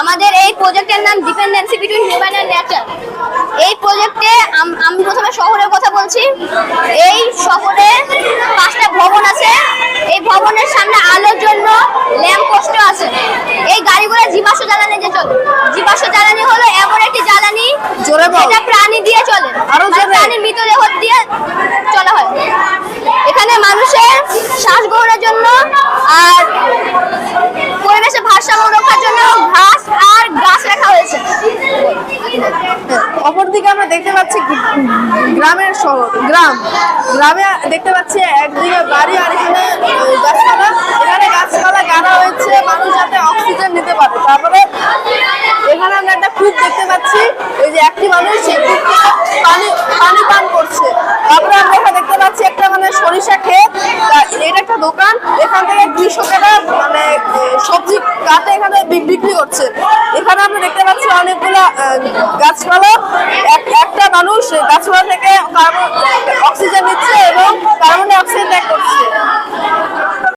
আমাদের এই প্রজেক্টের নাম dependency between human and nature এই প্রজেক্টে আমি প্রথমে শহরের কথা বলছি। এই শহরে পাঁচটা ভবন আছে। এই ভবনের সামনে আলোর জন্য ল্যাম্প পোস্টও আছে। এই গাড়িগুলো জীবাশ্ম জ্বালানি যে চলে। জীবাশ্ম জ্বালানি হলো এমন একটি জ্বালানি যেটা প্রাণী দিয়ে চলে। মানে। প্রাণীর মৃতদেহ দিয়ে চলা হয়। এখানে মানুষের শ্বাস গ্রহণের জন্য আর অপরদিকে আমরা দেখতে পাচ্ছি গ্রামের শহর, গ্রাম। গ্রামে দেখতে পাচ্ছি একদিকে বাড়ি আর এখানে গাছপালা। এখানে গাছপালা গাড়া হয়েছে, মানুষ যাতে অক্সিজেন নিতে পারে। তারপরে এখানে আমরা একটা কূপ দেখতে পাচ্ছি। এই যে একটি মানুষ পানি পানি পান করছে। তারপরে আমরা এখানে দেখতে পাচ্ছি একটা মানে সরিষা ক্ষেত। এটা একটা দোকান। এখান থেকে কৃষকেরা মানে সবজি কাটে এখানে বিক্রি করছে। এখানে আমরা দেখতে পাচ্ছি অনেকগুলো গাছপালা। মানুষ গাছপালা থেকে কার্বন অক্সিজেন নিচ্ছে এবং কার্বন ডাই অক্সাইড ত্যাগ